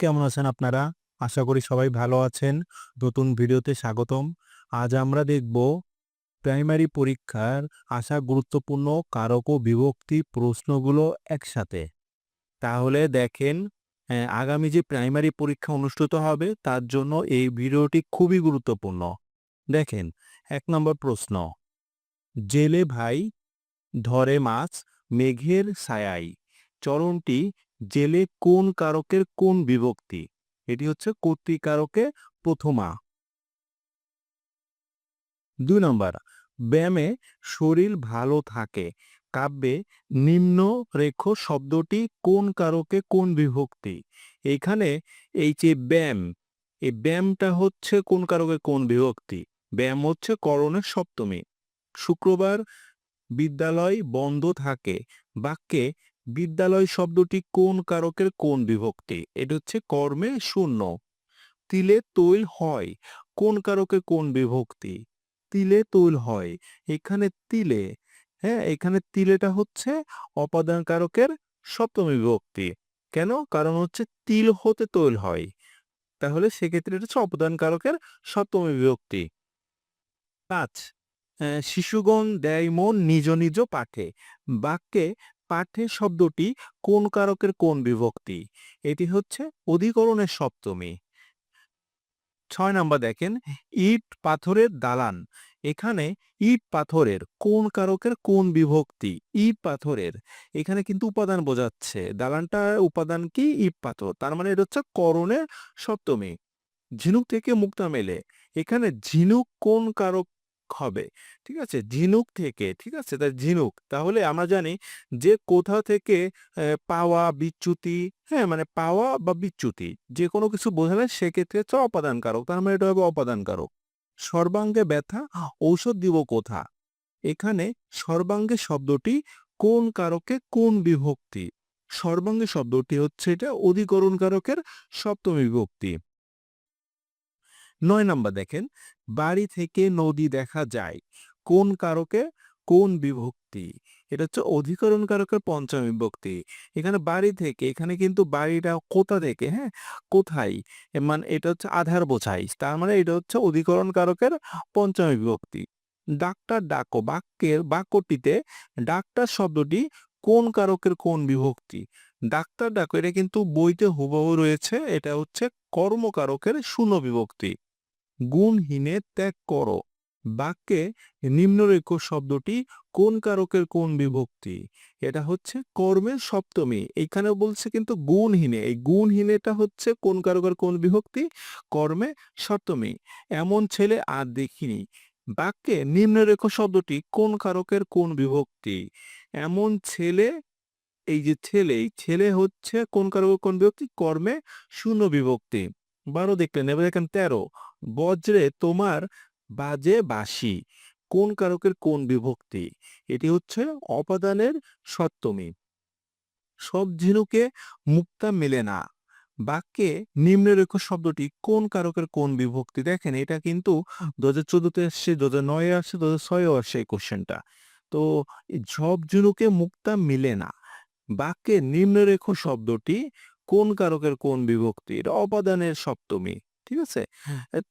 কেমন আছেন আপনারা? আশা করি সবাই ভালো আছেন। নতুন ভিডিওতে স্বাগতম। আজ আমরা দেখব প্রাইমারি পরীক্ষার আসা গুরুত্বপূর্ণ কারক ও বিভক্তি প্রশ্নগুলো একসাথে। তাহলে দেখেন আগামী যে প্রাইমারি পরীক্ষা অনুষ্ঠিত হবে, তার জন্য এই ভিডিওটি খুবই গুরুত্বপূর্ণ। দেখেন, এক নম্বর প্রশ্ন। জেলে ভাই ধরে মাছ, মেঘের ছায়ায়। চরণটি জেলে কোন কারকের কোন বিভক্তি? এটি হচ্ছে কর্তৃকারকে প্রথমা। দুই নম্বর ব্যায়ামে শরীর ভালো থাকে। কাব্যে নিম্নরেখ শব্দটি কোন কারকে কোন বিভক্তি? এইখানে এই যে ব্যায়াম, এই ব্যায়ামটা হচ্ছে কোন কারকে কোন বিভক্তি? ব্যায়াম হচ্ছে করণের সপ্তমী। শুক্রবার বিদ্যালয় বন্ধ থাকে। বাক্যে বিদ্যালয় শব্দটি কোন কারকের কোন বিভক্তি? এটা হচ্ছে কর্মে শূন্য। তিলে তৈল হয় কোন কারকে কোন বিভক্তি? তিলে তৈল হয়। এখানে তিলে, হ্যাঁ? এখানে তিলেটা হচ্ছে অপাদান কারকের সপ্তমী বিভক্তি। কেন? কারণ হচ্ছে তিল হতে তৈল হয়। তাহলে সেক্ষেত্রে এটা হচ্ছে অপদান কারকের সপ্তমী বিভক্তি। ৫ অ্যা শিশুগণ দেয় মন নিজ নিজ পাঠে। বাক্যে পাঠে শব্দটি কোন কারকের কোন বিভক্তি? এটি হচ্ছে অধিকরণের সপ্তমী। ছয় নাম্বার দেখেন, ইট পাথরের দালান। এখানে ইট পাথরের কোন কারকের কোন বিভক্তি? ইট পাথরের। এখানে কিন্তু উপাদান বোঝাচ্ছে। দালানটা উপাদান কি? ইট পাথর। তার মানে এটা হচ্ছে করণের সপ্তমী। ঝিনুক থেকে মুক্তা মেলে। এখানে ঝিনুক কোন কারক হবে? ঠিক আছে? ঝিনুক থেকে, ঠিক আছে? তা ঝিনুক। তাহলে আমরা জানি যে কোথা থেকে পাওয়া বিচ্যুতি, হ্যাঁ? মানে পাওয়া বা বিচ্যুতি যেকোনো কিছু বোঝালে সেক্ষেত্রে হচ্ছে অপাদান কারক। তার মানে এটা হবে অপাদান কারক। সর্বাঙ্গে ব্যথা ঔষধ দিব কোথা? এখানে সর্বাঙ্গে শব্দটি কোন কারকে কোন বিভক্তি? সর্বাঙ্গে শব্দটি হচ্ছে এটা অধিকরণ কারকের সপ্তমী বিভক্তি। নয় নাম্বার দেখেন বাড়ি থেকে নদী দেখা যায়। কোন কারকে কোন বিভক্তি? এটা হচ্ছে অধিকরণ কারকের পঞ্চমী বিভক্তি। এখানে বাড়ি থেকে, এখানে কিন্তু বাড়িটা কোথা থেকে, হ্যাঁ? কোথায়? মানে এটা হচ্ছে আধার বোঝায়। তার মানে এটা হচ্ছে অধিকরণ কারকের পঞ্চমী বিভক্তি। ডাক্তার ডাকো বাক্যের বাক্যটিতে ডাক্তার শব্দটি কোন কারকের কোন বিভক্তি? ডাক্তার ডাকো এটা কিন্তু বইতে হুবহু রয়েছে। এটা হচ্ছে কর্মকারকের শূন্য বিভক্তি। গুণহীনে ত্যাগ করো। বাক্যে নিম্নরেখ শব্দটি কোন কারকের কোন বিভক্তি? এটা হচ্ছে কর্মের সপ্তমী। এইখানে বলছে কিন্তু গুণহীনে। এই গুণহীনেটা হচ্ছে কোন কারকের কোন বিভক্তি? কর্মে সপ্তমী। এমন ছেলে আর দেখিনি। বাক্যে নিম্নরেখ শব্দটি কোন কারকের কোন বিভক্তি? এমন ছেলে এই যে ছেলে, ছেলে হচ্ছে কোন কারকের কোন বিভক্তি? কর্মে শূন্য বিভক্তি। ১২ দেখলেন। এবার দেখেন ১৩ বজ্রে তোমার বাজে বাসি কোন কারকের কোন বিভক্তি? এটি হচ্ছে অপাদানের সপ্তমী। সব ঝিনুকে মুক্তা মেলে না। বাক্যে নিম্নরেখ শব্দটি কোন কারকের কোন বিভক্তি? দেখেন এটা কিন্তু দু হাজার চোদ্দতে আসছে, ২০০৯ এ আসছে, ২০০৬ এও আসছে এই কোশ্চেনটা তো সব ঝিনুকে মুক্তা মিলে না। বাক্যে নিম্নরেখ শব্দটি কোন কারকের কোন বিভক্তি? এটা অপাদানের সপ্তমী। ঠিক আছে?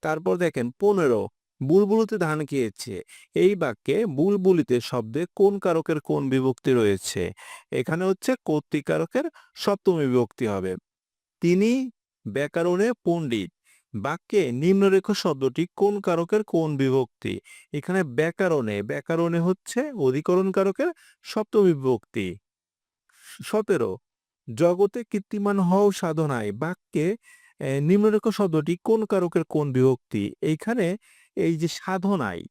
তারপর দেখেন ১৫ বুলবুলিতে ধান খেয়েছে। এই বাক্যে বুলবুলিতে শব্দে কোন কারকের কোন বিভক্তি রয়েছে? এখানে হচ্ছে কর্তৃকারকের সপ্তম বিভক্তি হবে। তিনি ব্যাকরণে পণ্ডিত। বাক্যে নিম্নরেখ শব্দটি কোন কারকের কোন বিভক্তি? এখানে ব্যাকরণে, ব্যাকরণে হচ্ছে অধিকরণ কারকের সপ্তম বিভক্তি। ১৭ জগতে কীর্তিমান হও সাধনায়। বাক্যে নিম্নরেখ শব্দটি কোন কারকের কোন বিভক্তি? এইখানে এই যে সাধনায়,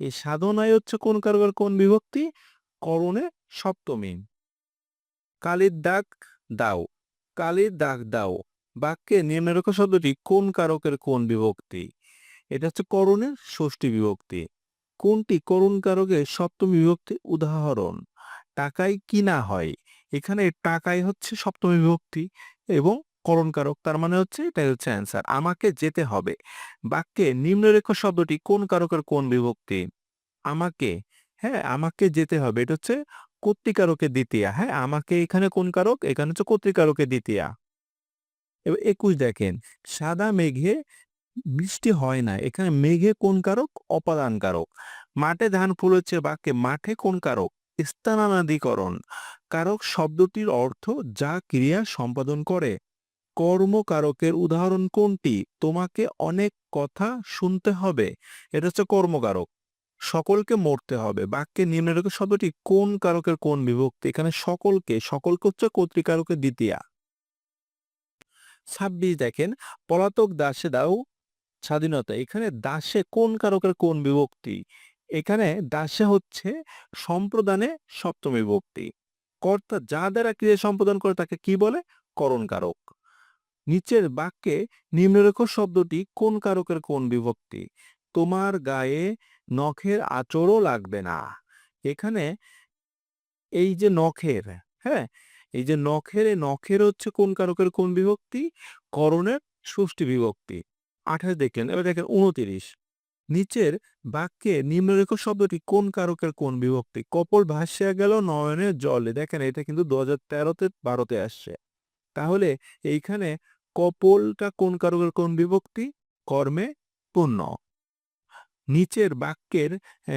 এই সাধনায় হচ্ছে কোন কারকের কোন বিভক্তি? করণে সপ্তমী। কালির দাগ দাও। কালির দাগ দাও। বাক্যে নিম্নরেখ শব্দটি কোন কারকের কোন বিভক্তি? এটা হচ্ছে করণের ষষ্ঠী বিভক্তি। কোনটি করণ কারকের সপ্তমী বিভক্তি? উদাহরণ টাকায় কিনা হয়। এখানে টাকায় হচ্ছে সপ্তমী বিভক্তি এবং করণ কারক। তার মানে হচ্ছে এটাই হচ্ছে অ্যান্সার। আমাকে যেতে হবে। বাক্যে নিম্নরেখ শব্দটি কোন কারকের কোন বিভক্তি? আমাকে, হ্যাঁ? আমাকে যেতে হবে। এটা হচ্ছে কর্তৃকারকের দ্বিতীয়া, হ্যাঁ? আমাকে এখানে কোন কারক? এখানে হচ্ছে কর্তৃকারকের দ্বিতীয়া। এবার একুশ দেখেন সাদা মেঘে বৃষ্টি হয় না এখানে মেঘে কোন কারক অপাদান কারক মাঠে ধান ফুলেছে বাক্যে মাঠে কোন কারক স্থানানাদিকরণ কারক শব্দটির অর্থ যা ক্রিয়া সম্পাদন করে কর্মকারকের উদাহরণ কোনটি? তোমাকে অনেক কথা শুনতে হবে। এটা হচ্ছে কর্মকারক। সকলকে মরতে হবে। বাক্যে নিম্নরেখা শব্দটি কোন কারকের কোন বিভক্তি? এখানে সকলকে সকলকে হচ্ছে কর্তৃকারকের দ্বিতীয়া। ছাব্বিশ দেখেন, পলাতক দাসে দাও স্বাধীনতা। এখানে দাসে কোন কারকের কোন বিভক্তি? এখানে দাসে হচ্ছে সম্প্রদানে সপ্তমী বিভক্তি। কর্তা যা দ্বারা ক্রিয়া সম্পাদন করে তাকে কি বলে? করণ কারক। নিচের বাক্যে নিম্নরেখ শব্দটি কোন কারকের কোন বিভক্তি? তোমার গায়ে নখের আচরও লাগবে না। এখানে এই যে নখের হ্যাঁ? এই যে নখের নখের হচ্ছে কোন কারকের কোন বিভক্তি? করণের ষষ্ঠী বিভক্তি। আঠাশ দেখলেন, এবার দেখেন উনতিরিশ। নিচের বাক্যে নিম্নরেখ শব্দটি কোন কারকের কোন বিভক্তি? কপল ভাসিয়া গেল নয়নের জলে। দেখেন, এটা কিন্তু দু হাজার তেরোতে, বারোতে আসছে। তাহলে এইখানে কপলটা কোন কারকের, কোন বিভক্তি? কর্মে পূর্ণ। নিচের বাক্যের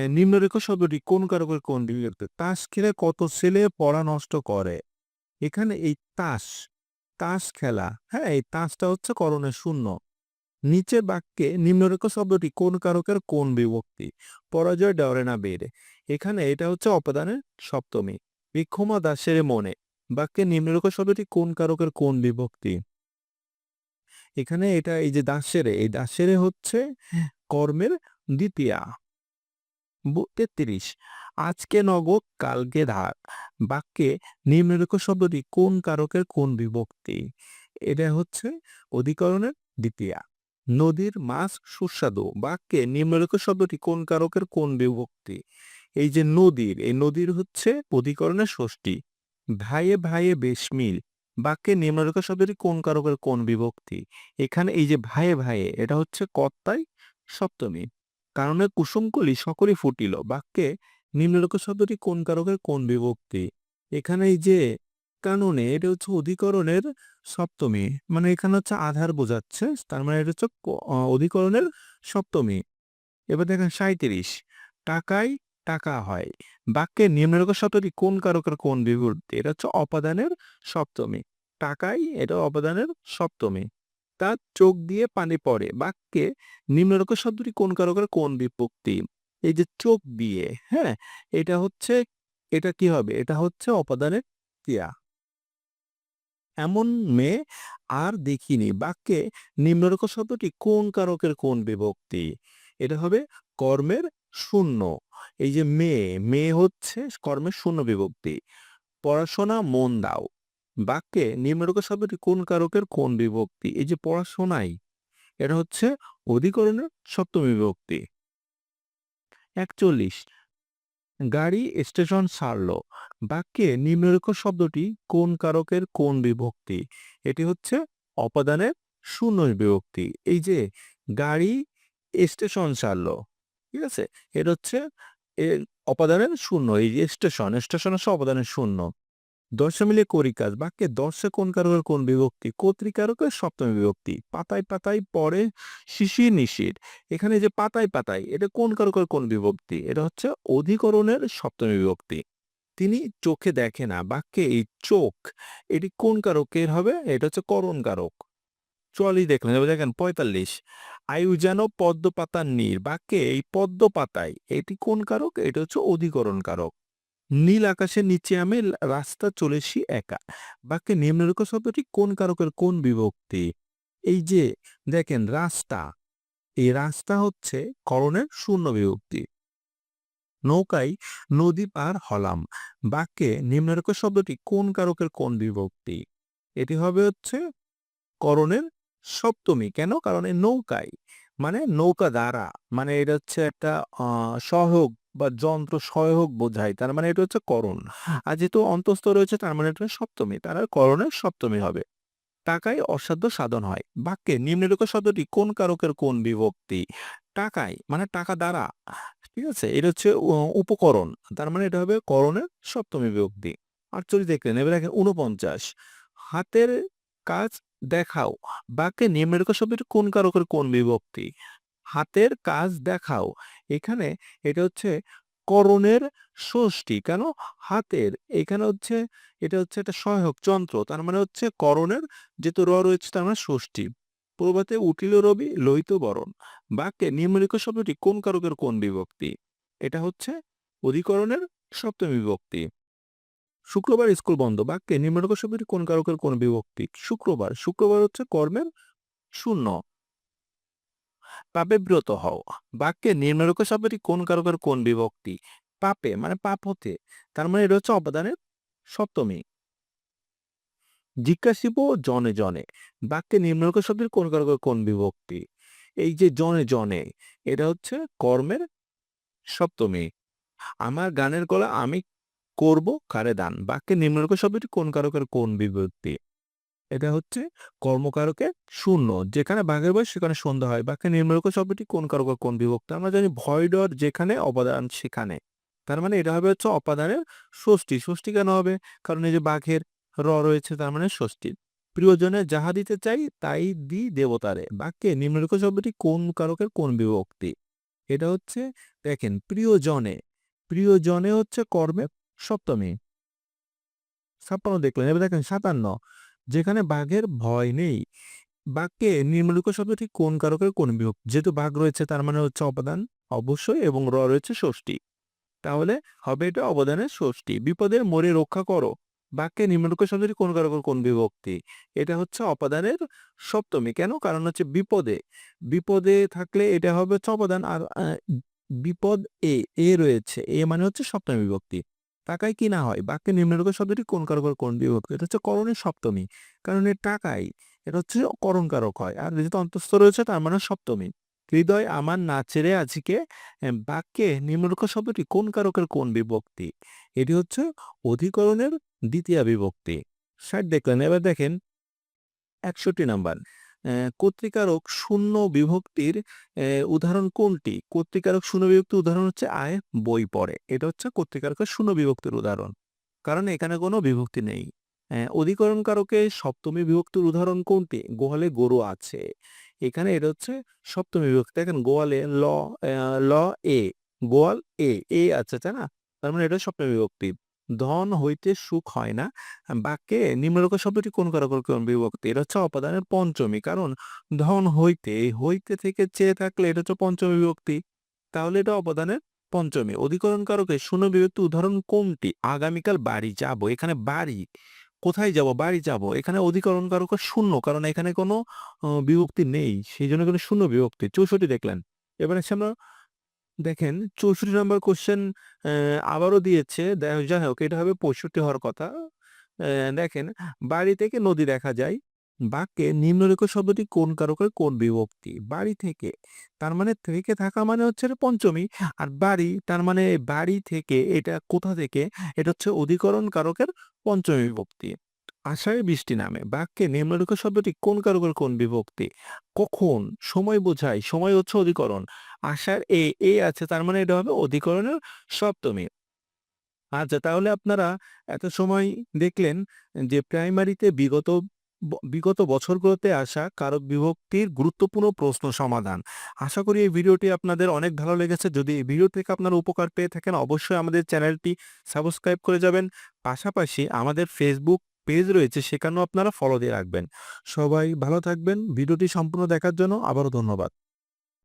নিম্নরেখ শব্দটি কোন কারকের, কোন বিভক্তি? তাস খেলে কত ছেলে পড়া নষ্ট করে। এখানে এই তাস তাস খেলা হ্যাঁ এই তাসটা হচ্ছে করণের শূন্য। নিচের বাক্যে নিম্নরেখ শব্দটি কোন কারকের, কোন বিভক্তি? পরাজয় ডরে না বেড়ে এখানে এটা হচ্ছে অপদানের সপ্তমী। বিক্ষমা দাসের মনে বাক্যে নিম্নরেখ শব্দটি কোন কারকের, কোন বিভক্তি? এখানে এটা এই যে দাসেরে, এই দাসেরে হচ্ছে কর্মের দ্বিতীয়া। তেত্রিশ। আজকে নগদ, কালকে ধার। বাক্যে নিম্নরেখ শব্দটি কোন কারকের কোন বিভক্তি? এটা হচ্ছে অধিকরণের দ্বিতীয়া। নদীর মাছ সুস্বাদু। বাক্যে নিম্নরেখ শব্দটি কোন কারকের কোন বিভক্তি? এই যে নদীর, এই নদীর হচ্ছে অধিকরণের ষষ্ঠী। ভাইয়ে ভাইয়ে বেশ মিল। বাক্যে নিম্নরেখ শব্দটি কোন কারকের কোন বিভক্তি? এখানে এই যে ভাইয়ে ভাইয়ে, এটা হচ্ছে কর্তাই সপ্তমী। কারণে কুসুমকলি সকলই ফুটিল। বাক্যে নিম্নরেখ শব্দটি কোন কারকের কোন বিভক্তি? এখানে এই যে কানুনে, এটা হচ্ছে অধিকরণের সপ্তমী। মানে এখানে হচ্ছে আধার বোঝাচ্ছে, তার মানে এটা হচ্ছে অধিকরণের সপ্তমী। এবার দেখেন সাঁইত্রিশ। টাকায় টাকা হয়। বাক্যে নিম্নরেখ শব্দটি কোন কারকের কোন বিভক্তি এটা হচ্ছে অপাদানের সপ্তমী। টাকাই এটা অপাদানের সপ্তমী। তার চোখ দিয়ে পানি পড়ে। বাক্যে নিম্নরেখ শব্দটি কোন কারকের কোন বিভক্তি এই যে চোখ দিয়ে হ্যাঁ? এটা হচ্ছে, এটা কি হবে? এটা হচ্ছে অপাদানের ক্রিয়া। এমন মেয়ে আর দেখিনি। বাক্যে নিম্নরেখ শব্দটি কোন কারকের কোন বিভক্তি? এটা হবে কর্মের শূন্য। এই যে মেয়ে মেয়ে হচ্ছে কর্মের শূন্য বিভক্তি। পড়াশোনা মন দাও। বাক্যে নিম্নরেখ শব্দটি কোন কারকের কোন বিভক্তি? এই যে পড়াশোনাই, এটা হচ্ছে অধিকরণের সপ্তম বিভক্তি। একচল্লিশ, গাড়ি, স্টেশন ছাড়ল বাক্যে নিম্নরেখ শব্দটি কোন কারকের কোন বিভক্তি? এটি হচ্ছে অপাদানের শূন্য বিভক্তি। এই যে গাড়ি, স্টেশন ছাড়ল ঠিক আছে? এটা হচ্ছে এর অপাদানের শূন্য, এই যে স্টেশন স্টেশন হচ্ছে অপাদানের শূন্য। দর্শে মিলে করি বাক্যে দর্শে কোন কারকের কোন বিভক্তি? কর্তৃকারকের সপ্তমী বিভক্তি। পাতায় পাতায় পড়ে শিশির নিশির। এখানে যে পাতায় পাতায়, এটা কোন কারকের কোন বিভক্তি? এটা হচ্ছে অধিকরণের সপ্তমী বিভক্তি। তিনি চোখে দেখে না, বাক্যে এই চোখ, এটি কোন কারকের হবে? এটা হচ্ছে করণ কারক। চুয়াল্লিশ দেখলেন দেখেন পঁয়তাল্লিশ। আয়ু যেন পদ্ম পাতার নীর বাক্যে এই পদ্ম পাতায় এটি কোন কারক? এটা হচ্ছে অধিকরণ কারক। নীল আকাশের নিচে আমি রাস্তা চলেছি একা। বাক্যে নিম্নরেখ শব্দটি কোন কারকের? কোন বিভক্তি? এই যে, দেখেন রাস্তা। এই রাস্তা হচ্ছে করণের শূন্য বিভক্তি। নৌকায় নদী পার হলাম। বাক্যে নিম্নরেখ শব্দটি কোন কারকের? কোন বিভক্তি? এটি হবে হচ্ছে করণের সপ্তমী, কেন? কারণ এই নৌকায় মানে নৌকা দ্বারা। মানে এটা হচ্ছে একটা আহ বা যন্ত্র সহায়ক বোঝায়। তার মানে এটা হচ্ছে করণ। আর যেহেতু অন্তস্থ রয়েছে, তার মানে এটা সপ্তমী। তার আর করণের সপ্তমী হবে। টাকায় অসাধ্য সাধন হয়। বাক্যে নিম্নলিখিত শব্দটি কোন কারকের কোন বিভক্তি? টাকায় মানে টাকা দ্বারা। ঠিক আছে? এটা হচ্ছে উপকরণ। তার মানে এটা হবে করণের সপ্তমী বিভক্তি। আটচল্লিশ দেখলেন এবার দেখেন উনপঞ্চাশ হাতের কাজ দেখাও বাক্যে নিম্নলিখিত শব্দটি কোন কারকের কোন বিভক্তি? হাতের কাজ দেখাও। এখানে এটা হচ্ছে করণের ষষ্ঠী। কেন? হাতের। এখানে হচ্ছে, এটা হচ্ছে একটা সহায়ক যন্ত্র। তার মানে হচ্ছে করণের যেহেতু র রয়েছে তার মানে ষষ্ঠী। প্রভাতে উঠিল রবি লইত বরণ। বাক্যে নিম্নলিখিত শব্দটি কোন কারকের কোন বিভক্তি? এটা হচ্ছে অধিকরণের সপ্তমী বিভক্তি। শুক্রবার স্কুল বন্ধ। বাক্যে নিম্নলিখিত শব্দটি কোন কারকের কোন বিভক্তি? শুক্রবার। শুক্রবার হচ্ছে কর্মের শূন্য। পাপে ব্রত হও। বাক্যে নিম্নলিখিত শব্দটি কোন কারকের কোন বিভক্তি? পাপে মানে পাপ হতে। তার মানে এটা হচ্ছে অবদানের সপ্তমী। জিজ্ঞাসিব জনে জনে। বাক্যে নিম্নলিখিত শব্দের কোন কারকের কোন বিভক্তি? এই যে জনে জনে, এটা হচ্ছে কর্মের সপ্তমী। আমার গানের গলা আমি করব, কারে দান। বাক্যে নিম্নলিখিত শব্দটি কোন কারকের কোন বিভক্তি? এটা হচ্ছে কর্মকারকের শূন্য। যেখানে বাঘের বয়স সেখানে সন্ধ্যা হয়। বাক্যে নিম্নলিখিত শব্দটি কোন কারকের কোন বিভক্তি? আমরা জানি ভয়, ডর যেখানে, অবদান সেখানে। তার মানে এটা হবে হচ্ছে অপাদানের ষষ্ঠী। ষষ্ঠী কেন হবে? কারণ এই যে বাঘের র রয়েছে, তার মানে ষষ্ঠী। প্রিয়জনে যাহা দিতে চাই, তাই দি দেবতারে। বাক্যে নিম্নলিখিত শব্দটি কোন কারকের কোন বিভক্তি? এটা হচ্ছে, দেখেন, প্রিয়জনে। প্রিয়জনে হচ্ছে কর্মের সপ্তমী। ছাপ্পান্ন দেখলেন, এবার দেখেন সাতান্ন। যেখানে বাঘের ভয় নেই বাক্যে নিম্নলিখিত শব্দটি কোন কারকের কোন বিভক্তি? যেহেতু বাঘ রয়েছে, তার মানে হচ্ছে অবদান অবশ্যই এবং র রয়েছে ষষ্ঠী। তাহলে হবে এটা অবদানের ষষ্ঠী। বিপদের মোরে রক্ষা করো। বাক্যে নিম্নলিখিত শব্দটি কোন কারকের কোন বিভক্তি? এটা হচ্ছে অপাদানের সপ্তমী। কেন? কারণ হচ্ছে বিপদে। বিপদে থাকলে এটা হবে হচ্ছে অপাদান আর বিপদ এ এ রয়েছে। এ মানে হচ্ছে সপ্তমী বিভক্তি। টাকায় কি না হয়? বাক্যে নিম্নলিখিত শব্দটি কোন কারকের কোন বিভক্তি? এটা হচ্ছে করণের সপ্তমী। কারণ এর টাকায় এটা হচ্ছে করণ কারক হয়। আর যেহেতু অন্তস্থ রয়েছে তার মানে সপ্তমী। হৃদয় আমার নাচেরে আজকে আহ, বাক্যে নিম্নলিখিত শব্দটি কোন কারকের কোন বিভক্তি? এটি হচ্ছে অধিকরণের দ্বিতীয় বিভক্তি। ষাট দেখলেন। এবার দেখেন একষট্টি নাম্বার। কর্তৃকারক শূন্য বিভক্তির উদাহরণ কোনটি? কর্তৃকারক শূন্য বিভক্তির উদাহরণ হচ্ছে আয়, বই পড়ে। এটা হচ্ছে কর্তৃকারকের শূন্য বিভক্তির উদাহরণ। কারণ এখানে কোনো বিভক্তি নেই। অধিকরণ কারকে সপ্তমী বিভক্তির উদাহরণ কোনটি? গোয়ালে গরু আছে। এখানে এটা হচ্ছে সপ্তমী বিভক্তি। দেখেন গোয়ালে ল ল, এ গোয়াল এ এ আছে, তাই না? তার মানে এটা সপ্তমী বিভক্তি। ধন হইতে সুখ হয় না। বাক্যে নিম্নলিখিত শব্দটি কোন কারকের কোন বিভক্তি? এটা হচ্ছে অপাদানের পঞ্চমী। কারণ ধন হইতে হইতে থেকে চেয়ে থাকলে এটা হচ্ছে পঞ্চমী বিভক্তি। তাহলে এটা অবদানের পঞ্চমী। অধিকরণ কারকে শূন্য বিভক্তি উদাহরণ কোনটি? আগামীকাল বাড়ি যাব। এখানে বাড়ি, কোথায় যাব? বাড়ি যাব। এখানে অধিকরণ কারক শূন্য। কারণ এখানে কোনো বিভক্তি নেই। সেই জন্য কোনো শূন্য বিভক্তি। চৌষট্টি দেখলেন। এবার হচ্ছে আমরা দেখেন, চৌষট্টি নম্বর কোশ্চেন আবারও দিয়েছে। দে- যাই হোক এটা হবে পঁয়ষট্টি হওয়ার কথা। দেখেন, বাড়ি থেকে নদী দেখা যায়। বাক্যে নিম্নলিখিত শব্দটি কোন কারকের কোন বিভক্তি? বাড়ি থেকে, তার মানে থেকে থাকা মানে হচ্ছে পঞ্চমী। আর বাড়ি, তার মানে বাড়ি থেকে এটা কোথা থেকে? এটা হচ্ছে অধিকরণ কারকের পঞ্চমী বিভক্তি। আষাঢ়ে বৃষ্টি নামে। বাক্যে নিম্নলিখিত শব্দটি কোন কারকের কোন বিভক্তি? কখন? সময় বোঝায়। সময় হচ্ছে অধিকরণ। আষাঢ় এ এ আছে, তার মানে এটা হবে অধিকরণের সপ্তমী। আচ্ছা তাহলে আপনারা এত সময় দেখলেন যে প্রাইমারিতে বিগত বিগত বছরগুলোতে আসা কারক বিভক্তির গুরুত্বপূর্ণ প্রশ্ন সমাধান। আশা করি এই ভিডিওটি আপনাদের অনেক ভালো লেগেছে। যদি এই ভিডিও থেকে আপনারা উপকার পেয়ে থাকেন, অবশ্যই আমাদের চ্যানেলটি সাবস্ক্রাইব করে যাবেন। পাশাপাশি আমাদের ফেসবুক পেজ রয়েছে, সেখানেও আপনারা ফলো দিয়ে রাখবেন। সবাই ভালো থাকবেন। ভিডিওটি সম্পূর্ণ দেখার জন্য আবারও ধন্যবাদ।